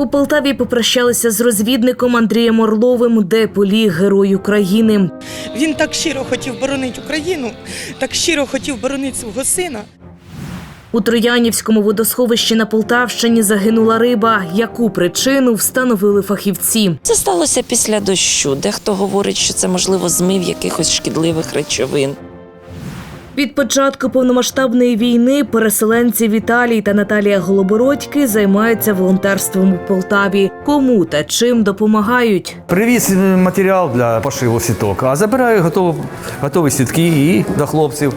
У Полтаві попрощалися з розвідником Андрієм Орловим, де поліг герой України. Він так щиро хотів боронити Україну, так щиро хотів боронити свого сина. У Троянівському водосховищі на Полтавщині загинула риба. Яку причину встановили фахівці? Це сталося після дощу. Дехто говорить, що це можливо змив якихось шкідливих речовин. Від початку повномасштабної війни переселенці Віталій та Наталія Голобородьки займаються волонтерством у Полтаві. Кому та чим допомагають? Привіз матеріал для пошиву сіток, а забираю готові, готові сітки і до хлопців.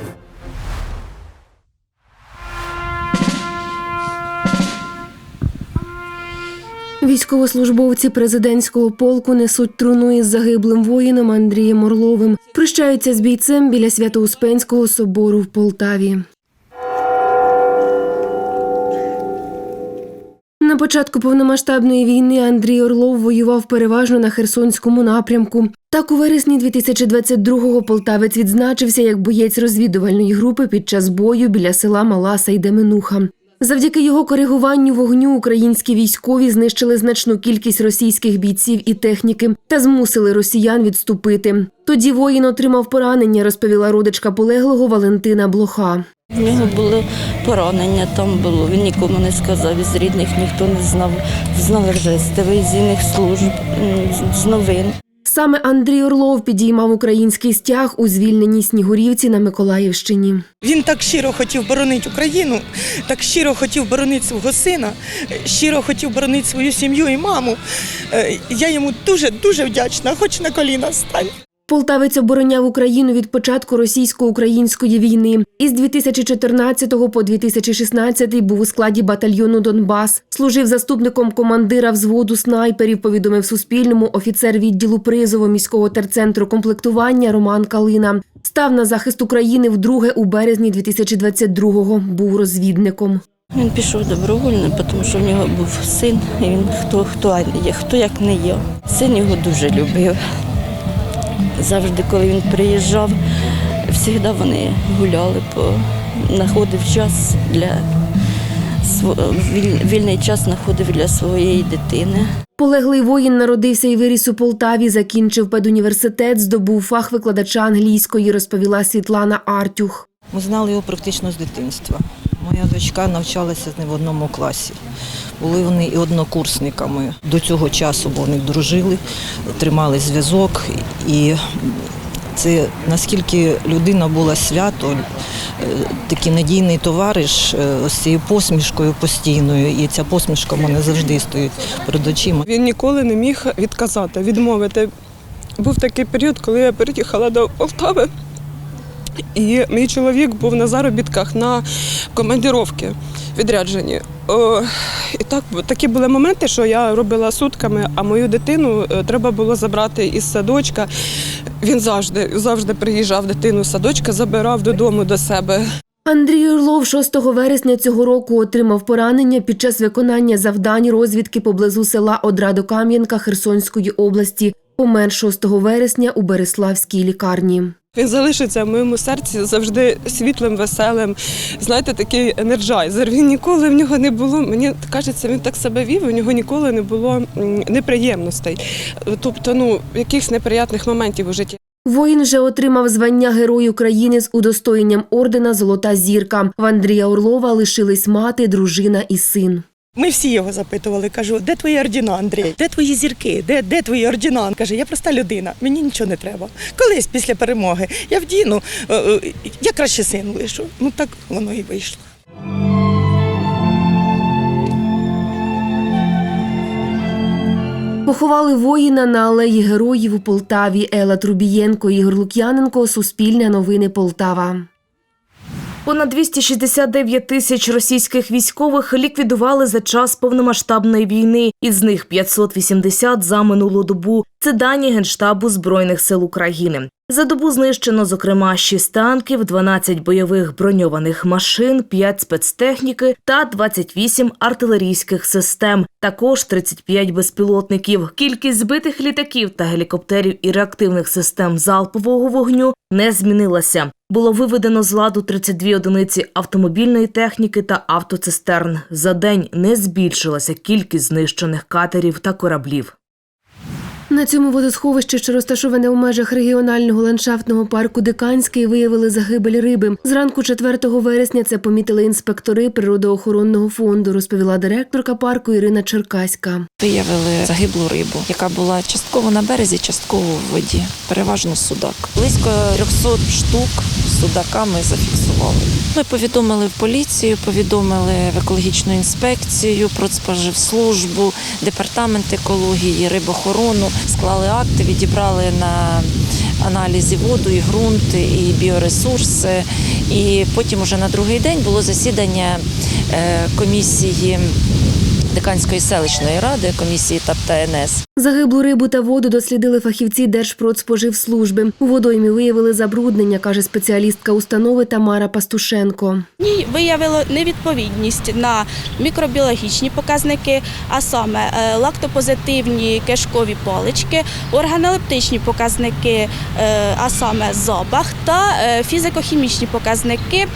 Військовослужбовці президентського полку несуть труну із загиблим воїном Андрієм Орловим. Прощаються з бійцем біля Свято-Успенського собору в Полтаві. На початку повномасштабної війни Андрій Орлов воював переважно на Херсонському напрямку. Так, у вересні 2022-го полтавець відзначився як боєць розвідувальної групи під час бою біля села Мала Сайдеменуха. Завдяки його коригуванню вогню українські військові знищили значну кількість російських бійців і техніки та змусили росіян відступити. Тоді воїн отримав поранення, розповіла родичка полеглого Валентина Блоха. В нього було поранення, там було. Він нікому не сказав, із рідних ніхто не знав. Знали вже з телевізійних служб, з новин. Саме Андрій Орлов підіймав український стяг у звільненій Снігурівці на Миколаївщині. Він так щиро хотів боронити Україну, так щиро хотів боронити свого сина, щиро хотів боронити свою сім'ю і маму. Е, Я йому дуже дуже вдячна, хоч на коліна стань. Полтавець обороняв Україну від початку російсько-української війни. Із 2014 по 2016 був у складі батальйону Донбас. Служив заступником командира взводу снайперів. Повідомив Суспільному офіцер відділу призову міського терцентру комплектування Роман Калина. Став на захист України вдруге у березні 2022-го. Був розвідником. Він пішов добровольно, тому що в нього був син, і він хто, хто, є, хто як не я. Син його дуже любив. Завжди, коли він приїжджав, завжди вони гуляли, по, знаходив час для вільний час знаходив для своєї дитини. Полеглий воїн народився і виріс у Полтаві, закінчив педуніверситет, здобув фах викладача англійської, розповіла Світлана Артюх. Ми знали його практично з дитинства. Моя дочка навчалася з ним в одному класі. Були вони і однокурсниками. До цього часу вони дружили, тримали зв'язок. І це наскільки людина була свято, е, такий надійний товариш е, з цією посмішкою постійною. І ця посмішка в мене завжди стоїть перед очима. Він ніколи не міг відказати, відмовити. Був такий період, коли я переїхала до Полтави, і мій чоловік був на заробітках на командіровки відряджені. О, і так, такі були моменти, що я робила сутками, а мою дитину е, треба було забрати із садочка. Він завжди, завжди приїжджав дитину з садочка, забирав додому до себе. Андрій Орлов 6 вересня цього року отримав поранення під час виконання завдань розвідки поблизу села Одрадо-Кам'янка Херсонської області. Помер 6 вересня у Береславській лікарні. Він залишиться в моєму серці завжди світлим, веселим. Знаєте, такий енерджайзер. Він ніколи в нього не було. Мені кажеться, він так себе вів. У нього ніколи не було неприємностей, тобто, ну якихось неприятних моментів у житті. Воїн вже отримав звання Герой України з удостоєнням ордена Золота зірка. В Андрія Орлова лишились мати, дружина і син. Ми всі його запитували. Кажу, де твої ордіна, Андрій? Де твої зірки? Де, де твої ордіна? Каже, я проста людина, мені нічого не треба. Колись після перемоги я вдіну, е, е, я краще син лишу. Ну так воно і вийшло. Поховали воїна на алеї героїв у Полтаві. Ела Трубієнко, Ігор Лук'яненко, Суспільне новини Полтава. Понад 269 тисяч російських військових ліквідували за час повномасштабної війни. Із них 580 за минулу добу. Це дані Генштабу Збройних сил України. За добу знищено, зокрема, 6 танків, 12 бойових броньованих машин, 5 спецтехніки та 28 артилерійських систем. Також 35 безпілотників. Кількість збитих літаків та гелікоптерів і реактивних систем залпового вогню не змінилася. Було виведено з ладу 32 одиниці автомобільної техніки та автоцистерн. За день не збільшилася кількість знищених катерів та кораблів. На цьому водосховищі, що розташоване у межах регіонального ландшафтного парку Диканський, виявили загибель риби. Зранку 4 вересня це помітили інспектори природоохоронного фонду, розповіла директорка парку Ірина Черкаська. Виявили загиблу рибу, яка була частково на березі, частково в воді. Переважно судак. Близько 300 штук судака ми зафіксували. Ми повідомили поліцію, повідомили в екологічну інспекцію, Продспоживслужбу, департамент екології, рибохорону. Склали акти, відібрали на аналізі воду, і ґрунт, і біоресурси. І потім уже на другий день було засідання е, комісії Диканської селищної ради, комісії ТАП та НС. Загиблу рибу та воду дослідили фахівці Держпродспоживслужби. У водоймі виявили забруднення, каже спеціалістка установи Тамара Пастушенко. ній виявило невідповідність на мікробіологічні показники, а саме е, лактопозитивні кишкові палички, органолептичні показники, е, а саме запах та е, фізико-хімічні показники.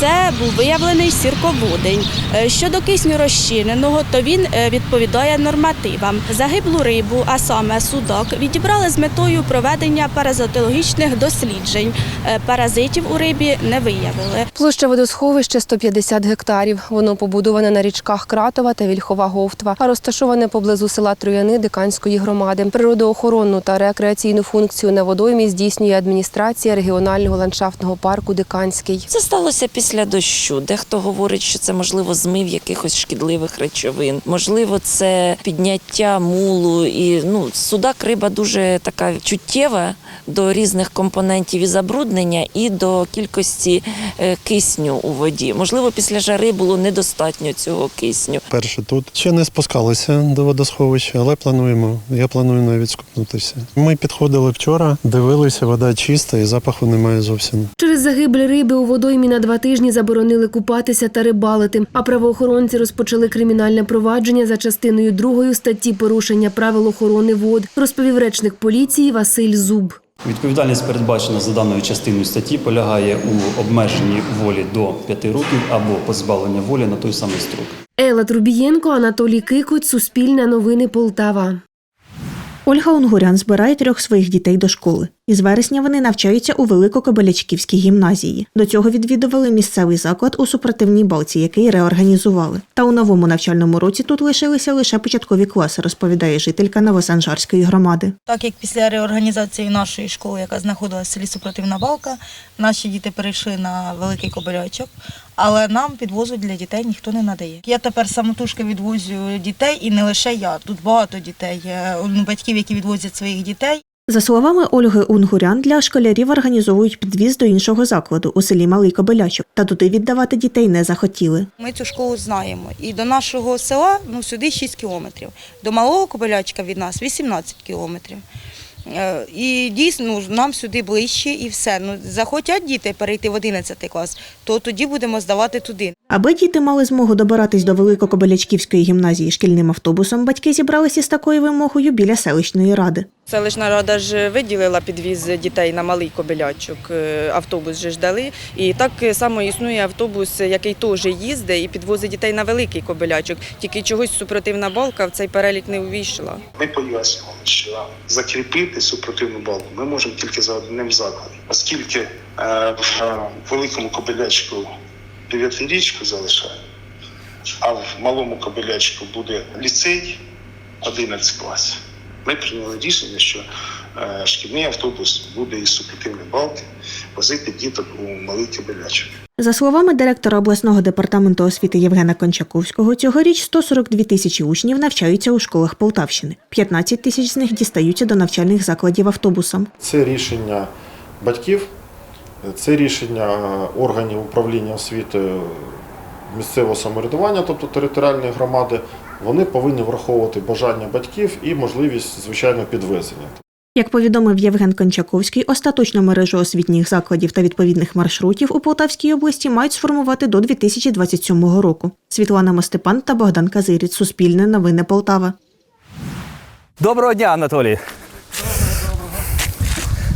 Це був виявлений сірководень. Щодо кисню розчиненого, то він відповідає нормативам. Загиблу рибу, а саме судак, відібрали з метою проведення паразитологічних досліджень. Е, Паразитів у рибі не виявили. Площа водосховища 150 гектарів. Воно побудоване на річках Кратова та Вільхова Говтва, а розташоване поблизу села Трояни Диканської громади. Природоохоронну та рекреаційну функцію на водоймі здійснює адміністрація регіонального ландшафтного парку Диканський. Це сталося після дощу. Дехто говорить, що це можливо змив якихось шкідливих речовин. Можливо, це підняття мулу. І ну, судак риба дуже така чуттєва до різних компонентів і забруднення, і до кількості е, кисню у воді. Можливо, після жари було недостатньо цього кисню. Перше тут ще не спускалися до водосховища, але плануємо. Я планую навіть скупнутися. Ми підходили вчора, дивилися, вода чиста і запаху немає зовсім. Через загибель риби у водоймі на два тижні заборонили купатися та рибалити. А правоохоронці розпочали кримінальне провадження за частиною другої статті порушення правил охорони вод, розповів речник поліції Василь Зуб. Відповідальність, передбачена за даною частиною статті, полягає у обмеженні волі до 5 років або позбавлення волі на той самий строк. Елла Трубієнко, Анатолій Кикуть, Суспільне новини Полтава. Ольга Унгурян збирає трьох своїх дітей до школи. Із вересня вони навчаються у Великокобелячківській гімназії. До цього відвідували місцевий заклад у супротивній балці, який реорганізували. Та у новому навчальному році тут лишилися лише початкові класи, розповідає жителька Новосанжарської громади. Так як після реорганізації нашої школи, яка знаходилася в селі Супротивна Балка, наші діти перейшли на великий кобилячок, але нам підвозу для дітей ніхто не надає. Я тепер самотужки відвозю дітей, і не лише я. Тут багато дітей, е, ну, батьків, які відвозять своїх дітей. За словами Ольги Унгурян, для школярів організовують підвіз до іншого закладу у селі Малий Кобелячок, та туди віддавати дітей не захотіли. Ми цю школу знаємо. І до нашого села ну, сюди 6 кілометрів. До малого кобилячка від нас 18 кілометрів. Е, І дійсно ну, нам сюди ближче і все. Ну, захотять діти перейти в 11 клас, то тоді будемо здавати туди. Аби діти мали змогу добиратись до Великокобелячківської гімназії шкільним автобусом, батьки зібралися з такою вимогою біля селищної ради. Селищна рада ж виділила підвіз дітей на малий кобилячок, е, автобус же ж дали. І так само існує автобус, який теж їздить і підвозить дітей на великий кобилячок. Тільки чогось супротивна балка в цей перелік не увійшла. Ми пояснювали, що закріпити супротивну балку ми можемо тільки за одним закладом, оскільки е, в великому кобилячку дев'ятирічку залишаємо, а в малому кобилячку буде ліцей 11 класів. Ми прийняли рішення, що е, шкільний автобус буде із супротивної балки возити діток у малий кобилячок. За словами директора обласного департаменту освіти Євгена Кончаковського, цьогоріч 142 тисячі учнів навчаються у школах Полтавщини. 15 тисяч з них дістаються до навчальних закладів автобусом. Це рішення батьків, це рішення органів управління освітою місцевого самоврядування, тобто територіальної громади, вони повинні враховувати бажання батьків і можливість, звичайно, підвезення. Як повідомив Євген Кончаковський, остаточну мережу освітніх закладів та відповідних маршрутів у Полтавській області мають сформувати до 2027 року. Світлана Мостепан та Богдан Казиріць. Суспільне новини Полтава. Доброго дня, Анатолій.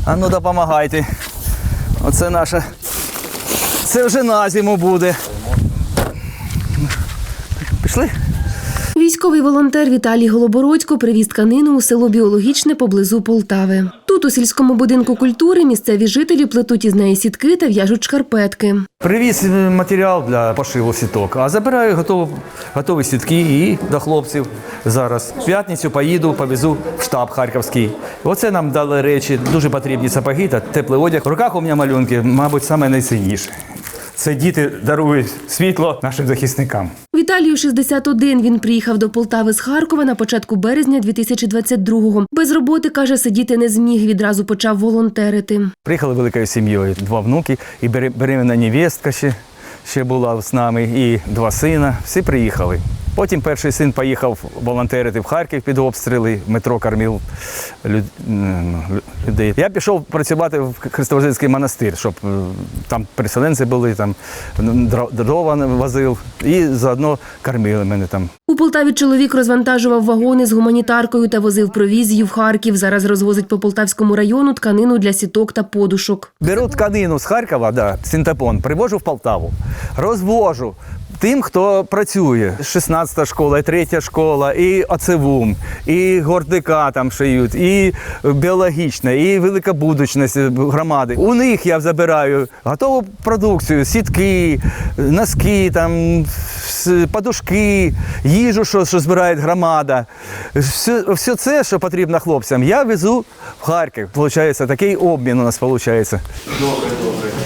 А ну допомагайте. Оце наша. Це вже на зиму буде. Пішли? Військовий волонтер Віталій Голобородько привіз тканину у село Біологічне поблизу Полтави. Тут, у сільському будинку культури, місцеві жителі плетуть із неї сітки та в'яжуть шкарпетки. Привіз матеріал для пошиву сіток, а забираю готов, готові сітки і до хлопців зараз. В п'ятницю поїду, повезу в штаб Харківський. Оце нам дали речі, дуже потрібні сапоги та теплий одяг. В руках у мене малюнки, мабуть, саме найцінніше. Це діти дарують світло нашим захисникам. Віталію 61. Він приїхав до Полтави з Харкова на початку березня 2022-го. Без роботи, каже, сидіти не зміг. Відразу почав волонтерити. Приїхали великою сім'єю, два внуки, і бере- беременна невістка ще, ще була з нами, і два сина. Всі приїхали. Потім перший син поїхав волонтерити в Харків під обстріли, метро кормив люд- людей. Я пішов працювати в Христовозинський монастир, щоб е, там переселенці були, там дро- дрова возив і заодно кормили мене там. У Полтаві чоловік розвантажував вагони з гуманітаркою та возив провізію в Харків. Зараз розвозить по Полтавському району тканину для сіток та подушок. Беру тканину з Харкова, да, синтепон, привожу в Полтаву, розвожу тим, хто працює. 16 школа, і 3 школа, і оцевум, і гордика там шиють, і біологічна, і великобудучність громади. У них я забираю готову продукцію, сітки, носки, там, подушки, їжу, що, що збирає громада. Все, все це, що потрібно хлопцям, я везу в Харків. Получається, такий обмін у нас виходить. Добре, добре.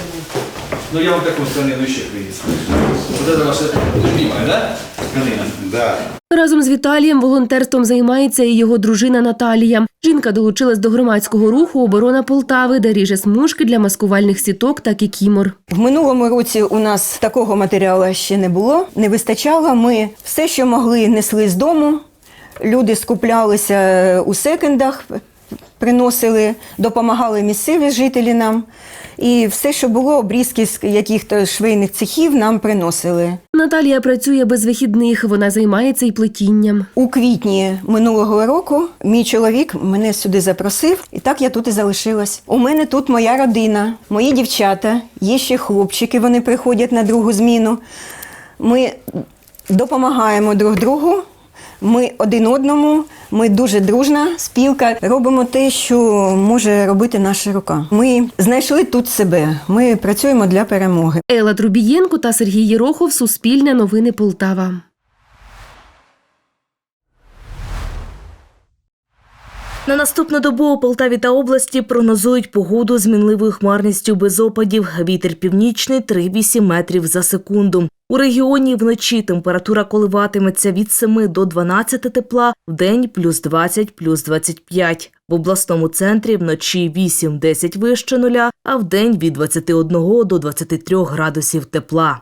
Ну я вам таку тканину ще привіз. Це ваша любима, да? Тканина? Да. Разом з Віталієм волонтерством займається і його дружина Наталія. Жінка долучилась до громадського руху оборона Полтави, де ріже смужки для маскувальних сіток та кікімор. В минулому році у нас такого матеріалу ще не було, не вистачало. Ми все, що могли, несли з дому. Люди скуплялися у секендах, приносили, допомагали місцеві жителі нам. І все, що було, обрізки з яких-то швейних цехів нам приносили. Наталія працює без вихідних. Вона займається і плетінням. У квітні минулого року мій чоловік мене сюди запросив, і так я тут і залишилась. У мене тут моя родина, мої дівчата, є ще хлопчики, вони приходять на другу зміну. Ми допомагаємо друг другу. Ми один одному, ми дуже дружна спілка. Робимо те, що може робити наша рука. Ми знайшли тут себе. Ми працюємо для перемоги. Елла Трубієнко та Сергій Єрохов. Суспільне новини Полтава. На наступну добу у Полтаві та області прогнозують погоду з мінливою хмарністю без опадів. Вітер північний 3,8 метрів за секунду. У регіоні вночі температура коливатиметься від 7 до 12 тепла, вдень плюс 20, плюс 25. В обласному центрі вночі 8-10 вище нуля, а вдень від 21 до 23 градусів тепла.